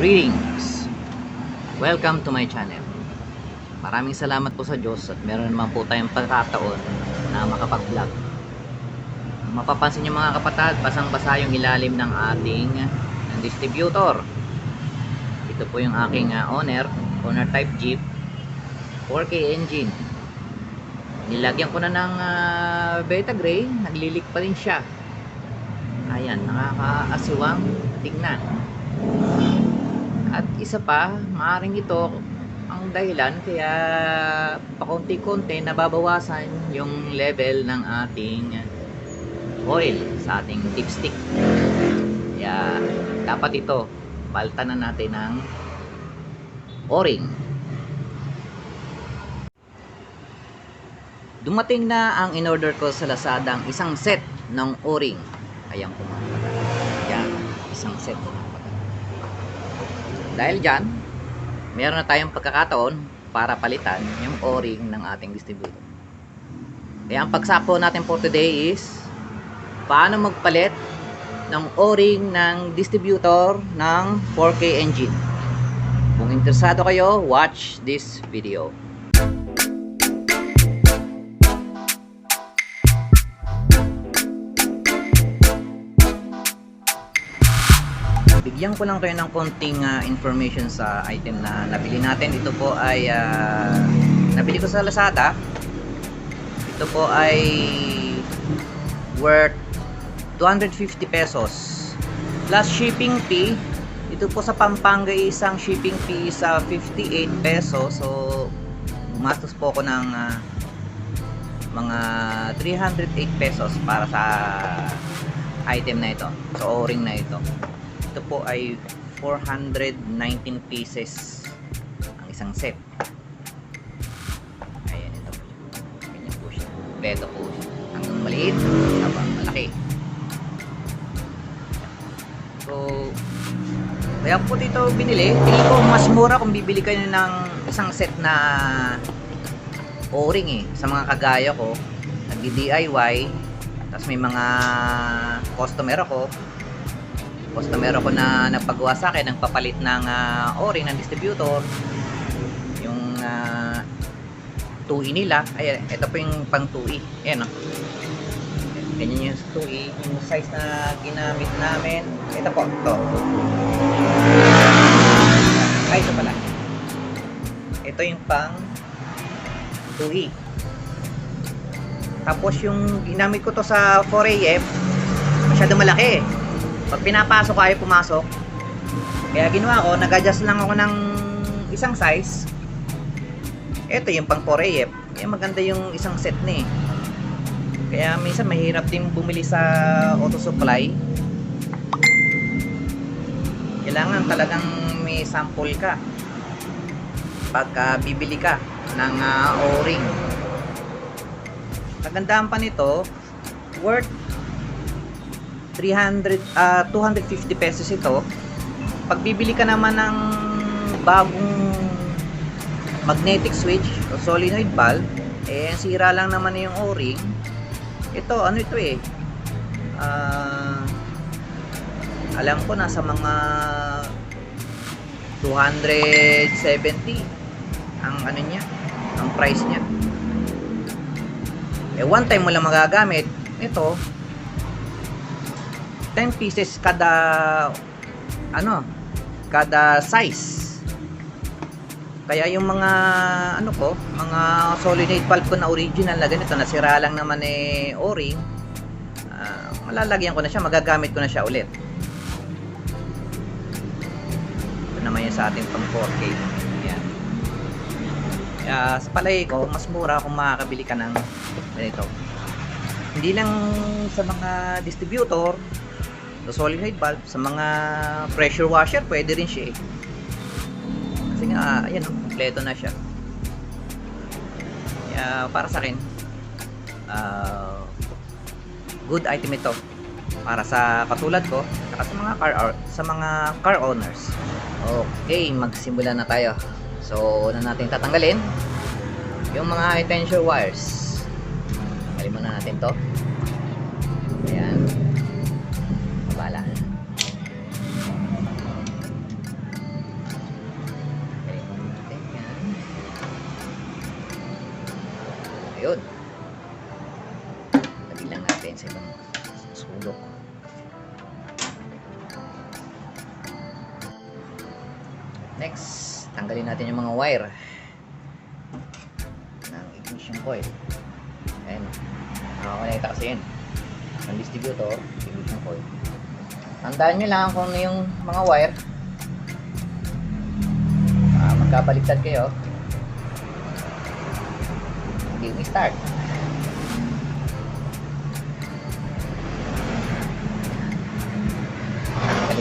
Greetings! Welcome to my channel. Maraming salamat po sa Diyos at meron naman po tayong pagkataon na makapag-vlog. Mapapansin niyo mga kapatid, basang-basa yung ilalim ng ating ng distributor. Ito po yung aking ah, owner, owner type Jeep 4K engine. Nilagyan ko na ng ah, Beta Gray, naglilik pa rin siya. Ayan, nakakaasiwang tignan. At isa pa, maaring ito ang dahilan kaya pakunti-kunti nababawasan yung level ng ating oil sa ating dipstick. Kaya dapat ito, baltan na natin ng o-ring. Dumating na ang in-order ko sa Lazada ang isang set ng o-ring. Ayan po mga. Yan, isang set. Dahil dyan, meron na tayong pagkakataon para palitan yung o-ring ng ating distributor. Kaya ang pagsapo natin for today is paano magpalit ng o-ring ng distributor ng 4K engine. Kung interesado kayo, watch this video. Bigyan ko lang kayo ng konting ah, information sa item na nabili natin. Ito po ay ah, nabili ko sa Lazada. Ito po ay worth 250 pesos plus shipping fee. Ito po sa Pampanga isang shipping fee sa 58 pesos. So gumastos po ako ng ah, mga 308 pesos para sa item na ito. Sa o-ring na ito ito po ay 419 pieces ang isang set. Ayan ito po. Ganyan po siya. Beto po siya. Hanggang maliit habang malaki. So kaya po dito binili. Tingin ko mas mura kung bibili kayo ng isang set na o-ring eh sa mga kagaya ko. Nagdi DIY tapos may mga customer ako customer ako na nagpagawa sa akin ng papalit ng uh, o-ring ng distributor. Yung uh, 2E nila. Ay ito po yung pang 2E ayan o ganyan yung 2E yung size na ginamit namin. Ito po ito. Ay ito pala. Ito yung pang 2E tapos yung ginamit ko to sa 4AF masyado malaki pag pinapasok ko ayaw pumasok. Kaya ginawa ko nag-adjust lang ako ng isang size. Ito yung pang 4AF kaya maganda yung isang set na eh kaya minsan mahirap din bumili sa auto supply. Kailangan talagang may sample ka. Pagka bibili ka ng uh, o-ring. Kagandahan pa nito worth 300 ah 250 pesos ito. Pag bibili ka naman ng bagong magnetic switch o solenoid valve eh sira lang naman yung o-ring. Ito ano ito eh? Ah alam ko nasa mga 270 ang ano niya ang price niya. Eh one time mo lang magagamit. Ito 10 pieces kada ano kada size. Kaya yung mga ano ko mga solenoid valve ko na original na ganito nasira lang naman eh o-ring uh, malalagyan ko na siya magagamit ko na siya ulit. Ito naman yung sa ating pang 4K yan kaya sa palay ko mas mura kung makakabili ka ng ganito. Hindi lang sa mga distributor sa solenoid valve sa mga pressure washer pwede rin siya eh. Kasi nga ayan o kompleto na siya. Kaya para sa akin uh, good item ito. Para sa katulad ko saka sa mga car sa mga car owners. Okay magsimula na tayo. So una natin tatanggalin? Yung mga high tension wires. Tanggalin muna natin to Tandaan nyo lang kung ano yung mga wire. Ah, magkabaliktad kayo. Hindi mo start.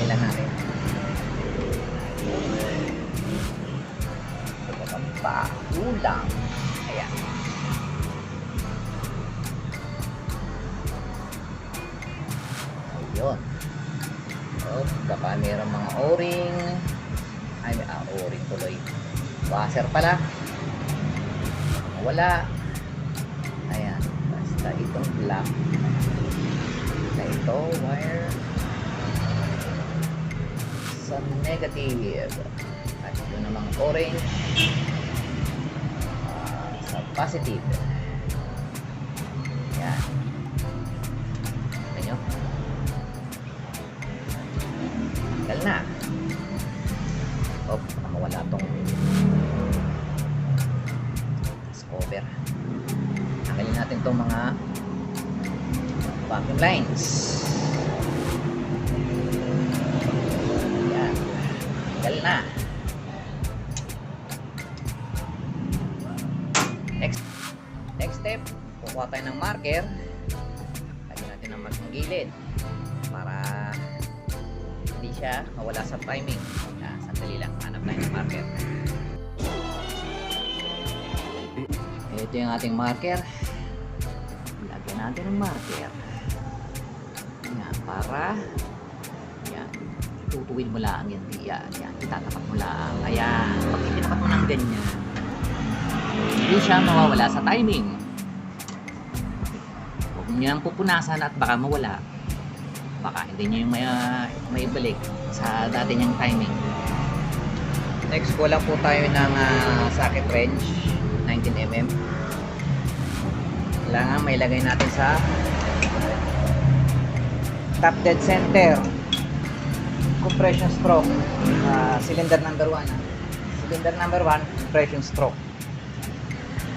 Lang natin. Pa, ulang. Ayan. Washer pala. Wala. Ayan. Basta itong black. Na ito, wire. Sa negative. At ito namang orange. Ah, sa positive. Natin tong mga vacuum lines. Yan. Tanggal na. Next next step, kukuha tayo ng marker. Lagyan natin ng mas gilid para hindi siya mawala sa timing. Ah, sandali lang, hanap tayo ng marker. Ito yung ating marker. Marker. Yan, para yan, tutuwid mo lang yan. Yan, yan, itatapat mo lang. Ayan, pag itatapat mo ng ganyan, hindi siya mawawala sa timing. Huwag niyo nang pupunasan at baka mawala. Baka hindi niyo yung may, uh, may balik sa dati niyang timing. Next, kulang po tayo ng ah, socket wrench 19mm. Kailangan may lagay natin sa top dead center. Compression stroke. Ah, cylinder number 1 cylinder number 1 compression stroke.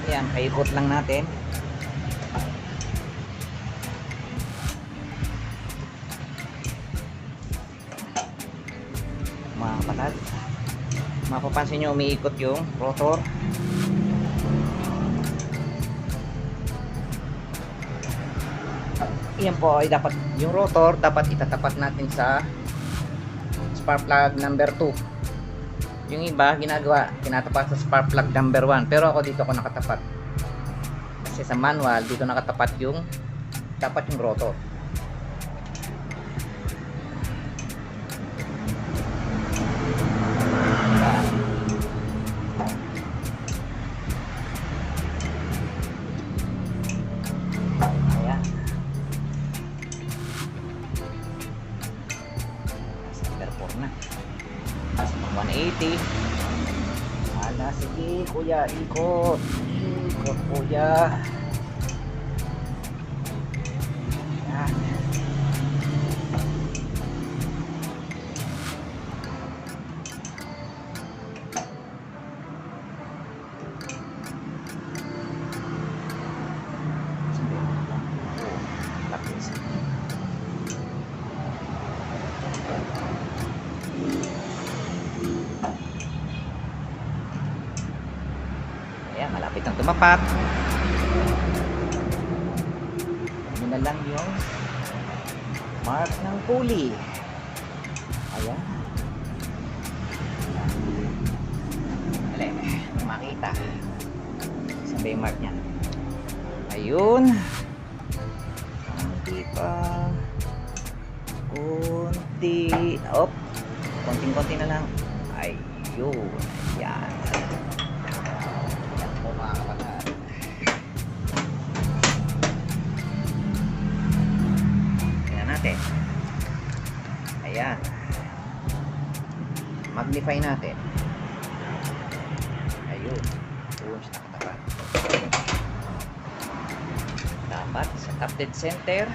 Yan, paikot lang natin. Mga kapatid mapapansin nyo umiikot yung rotor yan po ay dapat yung rotor dapat itatapat natin sa spark plug number 2 yung iba ginagawa tinatapat sa spark plug number 1 pero ako dito ako nakatapat. Kasi sa manual dito nakatapat yung dapat yung rotor ang tumapat. Ano na lang yung mark ng pulley. Ayan. Dali, makita. Saan ba yung mark niya? Ayun. Magnify natin. Ayun. Ayun siya nakatapat. Dapat sa top dead center.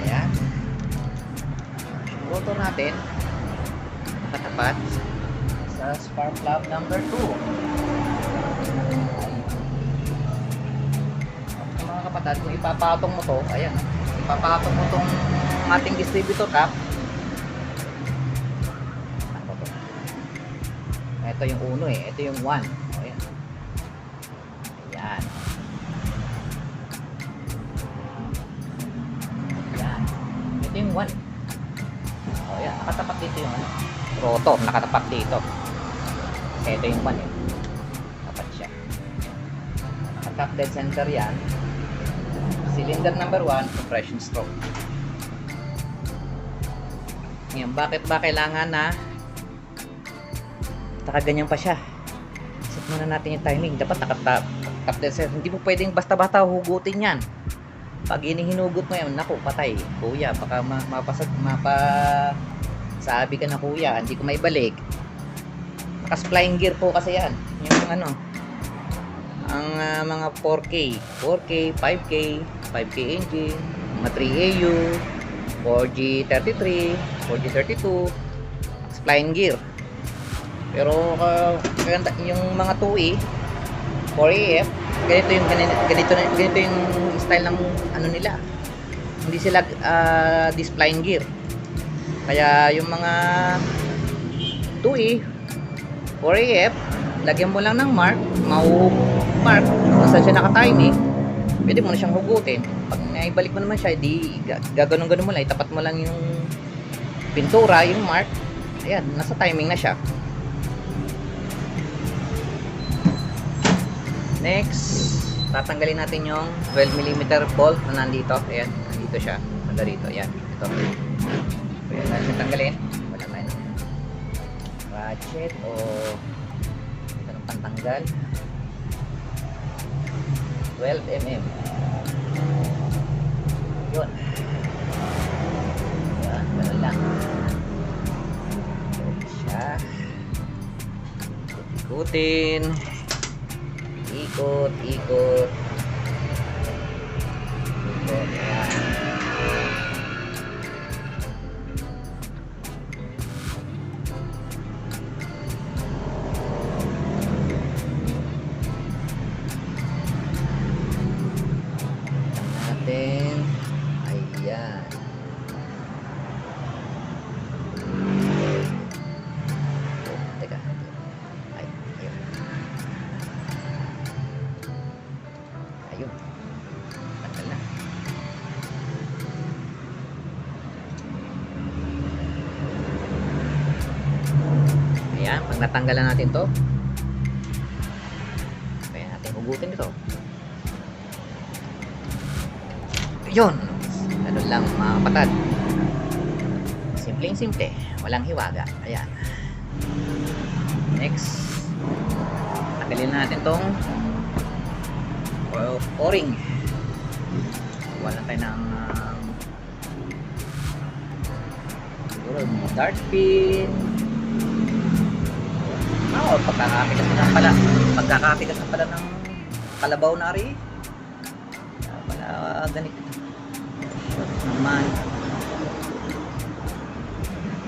Ayan. rotor natin nakatapat sa spark plug number 2. Mga kapatid, kung ipapatong mo to, ayan, ipapatong mo tong ating distributor cap. To? Ito yung uno eh, ito yung 1. Ayan. Ayan. Ayan. Ito yung 1. Oh, ayan, nakatapat dito yung ano. Rotor, nakatapat dito. Ito yung 1 eh. Tapat siya. Nakatap dead center yan. Cylinder number 1, compression stroke. Ngayon, bakit ba kailangan na nakaganyan pa siya? Set muna natin yung timing. Dapat nakatap tap center. Hindi mo pwedeng basta-basta hugutin yan. Pag inihinugot mo yan, naku, patay. Kuya, baka ma mapasag, mapa... Sabi ka na kuya, hindi ko maibalik. Naka flying gear po kasi yan. Yung ano, ang ah, mga 4K, 4K, 5K, 5K engine, mga 3AU, 4G33, 4G32, flying gear. Pero uh, yung mga 2E, 4AF, ganito yung ganito, ganito, yung style ng ano nila. Hindi sila uh, this flying gear. Kaya yung mga 2E, 4AF, lagyan mo lang ng mark, mau mark, kung saan siya naka-timing, pwede mo na siyang hugutin. Pag naibalik mo naman siya, di ga- gaganon-ganon mo lang, itapat mo lang yung pintura, yung mark, ayan, nasa timing na siya. Next, tatanggalin natin yung 12mm bolt na nandito. Ayan, nandito siya. Nanda rito. Ayan, ito. Ayan, natin tanggalin. Wala tayo ng ratchet o ito ng pantanggal. 12mm. Yun. Ayan, ganun lang. Ito siya. Ikutin. Ikot, ikot. Ikot, ayan. Pag natanggalan natin to, kaya natin hugutin ito. Yun. Ganun lang mga kapatid. Simpleng simple. Walang hiwaga. Ayan. Next. Tagalin na natin tong o-ring. Wala tayo ng um, siguro dart pin. Oh, pagkakatigas na pala. Pagkakatigas na pala ng kalabaw na rin. Kaya pala ganito naman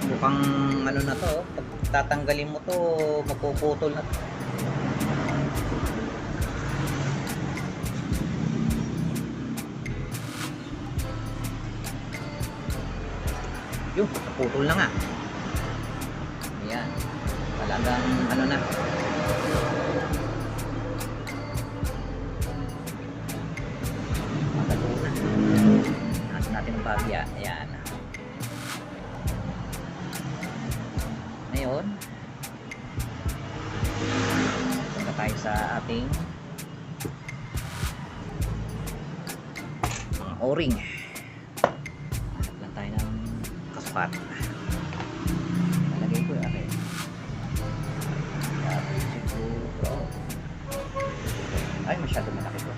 mukhang ano na to pag tatanggalin mo to mapuputol na to yun naputol na nga talagang ano na magato na Nasa natin ang bagya. Ayan. Ngayon, punta tayo sa ating o-ring. Hanap lang tayo ng kaspat. Nalagay ko yung akin. Ay masyado malaki to.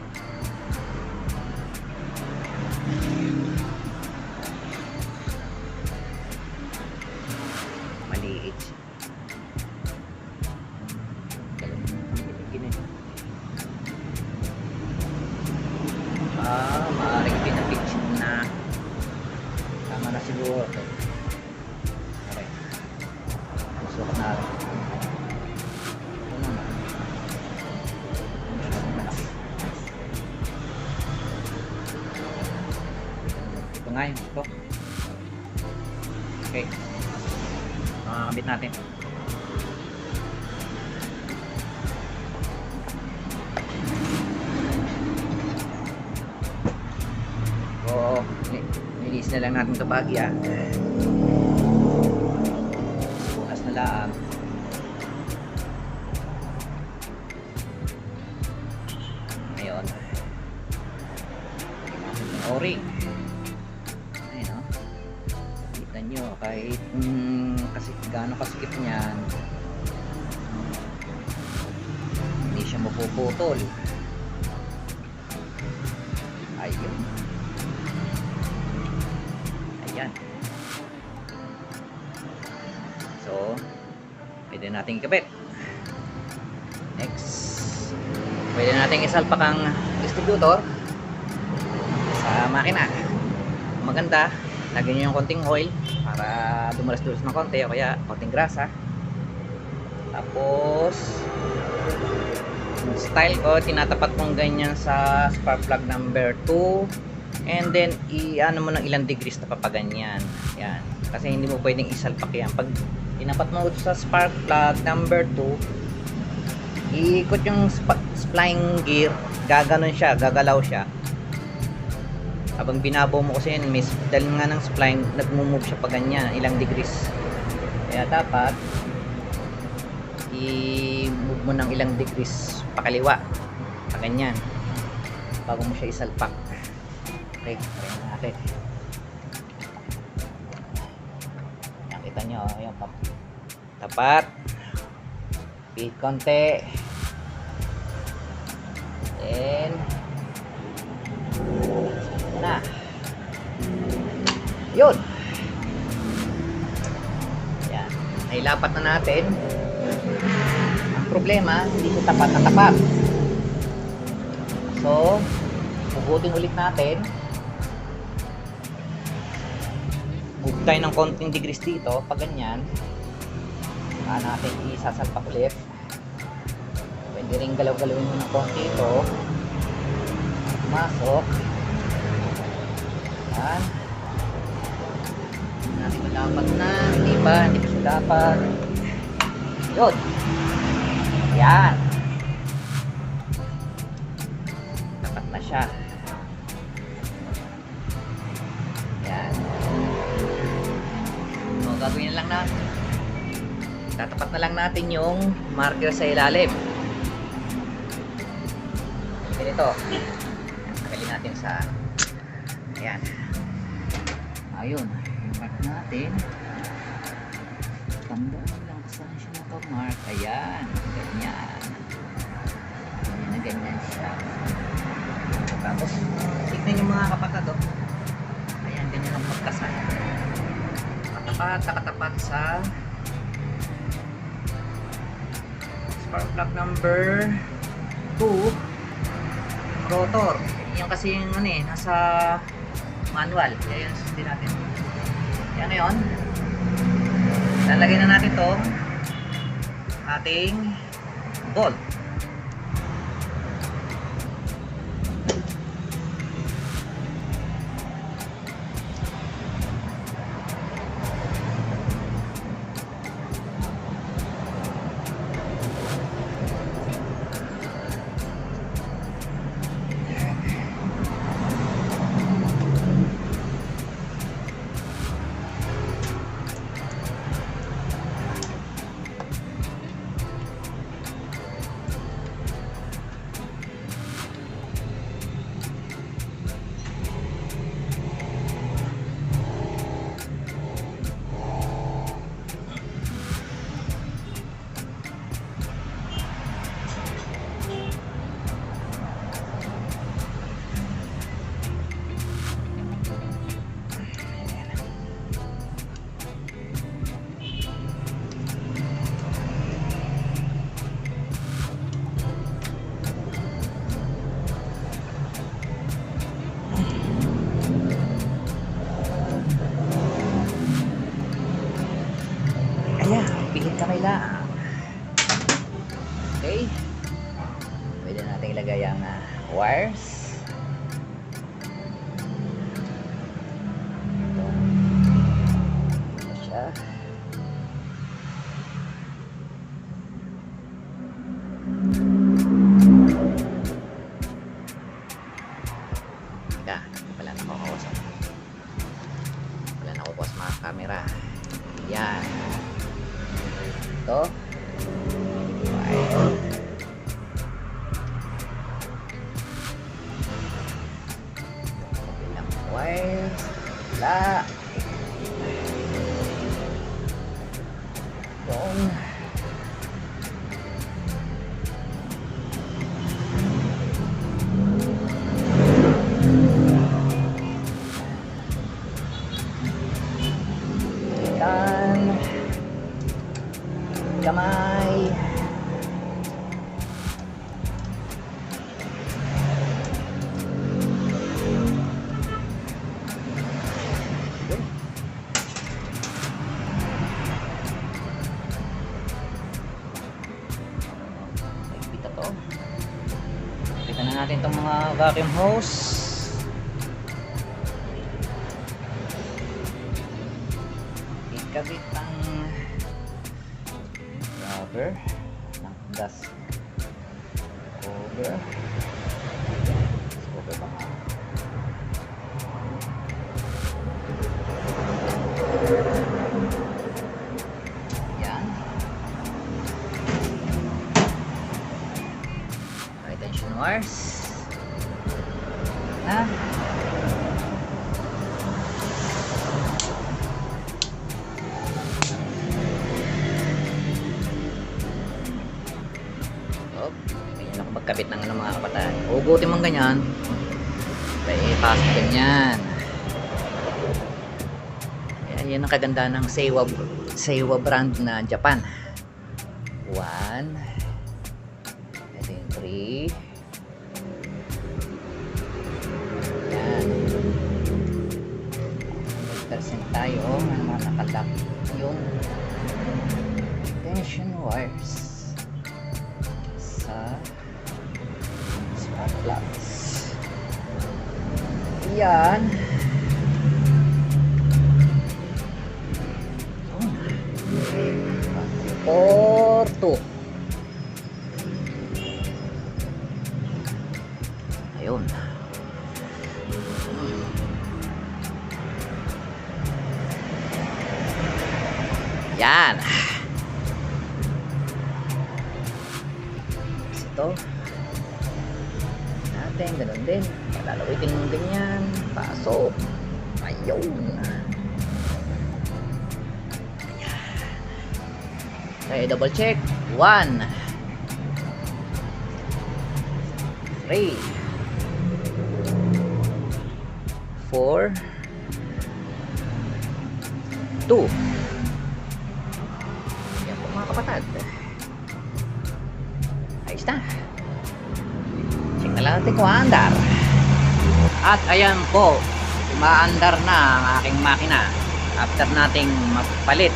nilis na lang natin ito bagya. Bukas na lang. Lagyan nyo yung konting oil para dumalas-dulas ng konti o kaya konting grasa. Tapos, style ko, tinatapat kong ganyan sa spark plug number 2 and then i-ano mo ng ilang degrees na papaganyan. Yan. Kasi hindi mo pwedeng isalpak yan. Pag tinapat mo sa spark plug number 2 iikot yung sp- spline gear gaganon siya, gagalaw siya habang binabaw mo kasi yan may dahil nga ng spline nagmumove siya pa ganyan ilang degrees. Kaya dapat i-move mo ng ilang degrees pakaliwa pa ganyan bago mo siya isalpak. Okay, natin nakita nyo ayan pa tapat. Beat konti nailapat na natin. Ang problema hindi ko tapat na tapat. So hugutin ulit natin. Move tayo ng konting degrees dito. Pag ganyan saka natin isasalpak ulit. Pwede rin galaw-galawin mo ng konti ito. Masok yan dapat na hindi ba? Hindi pa siya dapat. Yun. Yan dapat na siya. Yan o gagawin na lang natin tatapat na lang natin yung marker sa ilalim. Ganito. Tagalin natin sa ayan. Ayun natin. Mo lang saan siya nakamark ayan ganyan. Ganyan na ganyan siya. Tapos tignan yung mga kapatid oh. ayan ganyan ang pagkasal katapat nakatapat sa spark plug number 2 rotor. Yan kasi yung ano eh nasa manual. Kaya yun susundin natin kaya ngayon lalagay na natin to ating bolt camera. Yan. Ito. Natin itong mga vacuum hose. Oh, ganyan ako magkabit ng ano, mga kabataan. Hugutin mong ganyan. Kaya ipasok ganyan. Yan, yan ang kaganda ng Seiwa, Seiwa brand na Japan. One. Ito yung three. Yan. 100% tayo. Ano mga nakalock yung tension wires Yan. Or two. Ayun. Yan. Ito. Natin, ganun din. Lalawitin mo ganyan. Pasok. Ayun. Okay, double check. One. Three. Four. Two. Yan po mga kapatid. Ayos na. Check na lang natin kung aandar. At ayan po, umaandar na ang aking makina after nating mapalit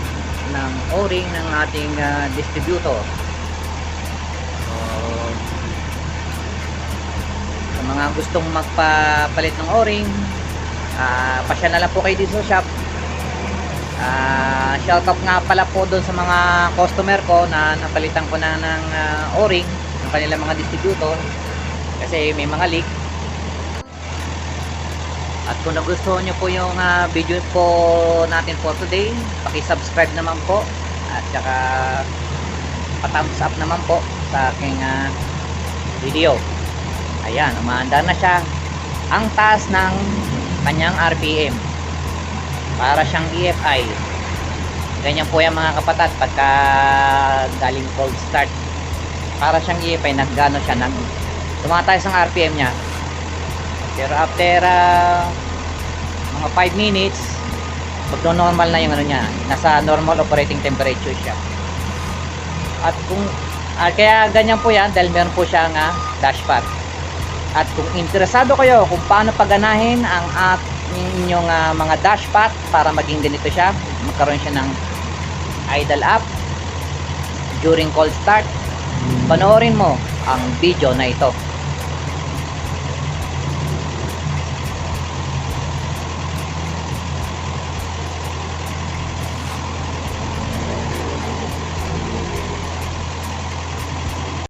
ng o-ring ng ating ah, distributor. So, sa mga gustong magpapalit ng o-ring, ah pasya na lang po kayo dito shop. Ah, shout out nga pala po doon sa mga customer ko na napalitan ko na ng ah, o-ring ng kanilang mga distributor kasi may mga leak at kung nagustuhan nyo po yung ah, video po natin for today, paki-subscribe naman po at saka pa-thumbs up naman po sa aking ah, video. Ayan, umaandar na siya. Ang taas ng kanyang RPM. Para siyang EFI. Ganyan po yan mga kapatid pagka galing cold start. Para siyang EFI, naggano siya, nag tumataas ang RPM niya. Pero after ah, mga 5 minutes, magno-normal na yung ano niya. Nasa normal operating temperature siya. At kung ah, kaya ganyan po yan dahil meron po siyang ah, dashpad. At kung interesado kayo kung paano paganahin ang at inyong ah, mga dashpad para maging ganito siya, magkaroon siya ng idle app, during cold start, panoorin mo ang video na ito.